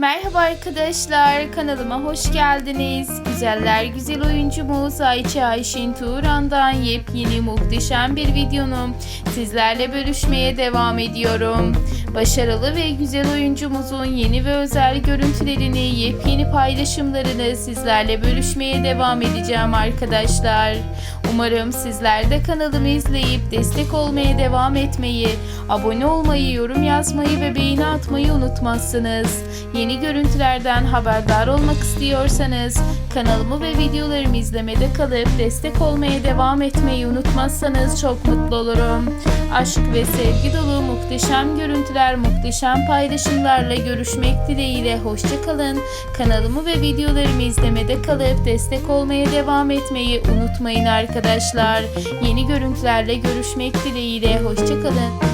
Merhaba arkadaşlar, kanalıma hoş geldiniz. Güzeller güzel oyuncumuz Ayça Ayşin Turan'dan yepyeni muhteşem bir videonu sizlerle bölüşmeye devam ediyorum. Başarılı ve güzel oyuncumuzun yeni ve özel görüntülerini, yepyeni paylaşımlarını sizlerle bölüşmeye devam edeceğim arkadaşlar. Umarım sizler de kanalımı izleyip destek olmaya devam etmeyi, abone olmayı, yorum yazmayı ve beğeni atmayı unutmazsınız. Yeni görüntülerden haberdar olmak istiyorsanız kanalımı ve videolarımı izlemede kalıp destek olmaya devam etmeyi unutmazsanız çok mutlu olurum. Aşk ve sevgi dolu muhteşem görüntüler, muhteşem paylaşımlarla görüşmek dileğiyle hoşçakalın. Kanalımı ve videolarımı izlemede kalıp destek olmaya devam etmeyi unutmayın arkadaşlar. Yeni görüntülerle görüşmek dileğiyle hoşçakalın.